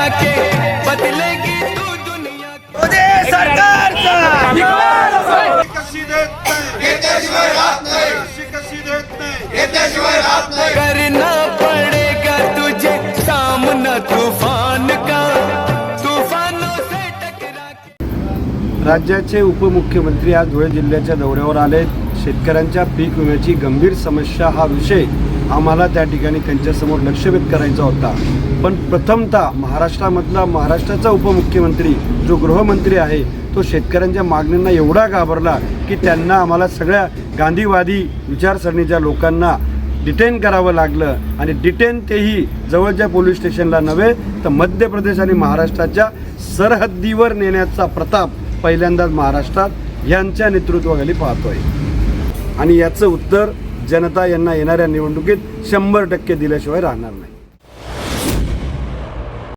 बदलेगी तू दुनिया सरकार करना पड़ेगा तुझे सामना तूफान का। राज्याचे उपमुख्यमंत्री आज धुळे जिल्ह्याच्या दौऱ्यावर आले शेतकऱ्यांच्या पीक विम्याची गंभीर समस्या हा विषय आम्हाला त्या ठिकाणी त्यांच्यासमोर लक्षवेध करायचा होता. पण प्रथमतः महाराष्ट्रामधला महाराष्ट्राचा उपमुख्यमंत्री जो गृहमंत्री आहे तो शेतकऱ्यांच्या मागण्यांना एवढा घाबरला की त्यांना आम्हाला सगळ्या गांधीवादी विचारसरणीच्या लोकांना डिटेन करावं लागलं आणि डिटेन तेही जवळच्या पोलीस स्टेशनला नव्हे तर मध्य प्रदेश आणि महाराष्ट्राच्या सरहद्दीवर नेण्याचा प्रताप पहिल्यांदाच महाराष्ट्रात यांच्या नेतृत्वाखाली पाहतोय. आणि याचं उत्तर जनता यांना येणाऱ्या निवडणुकीत शंभर टक्के दिल्याशिवाय राहणार नाही.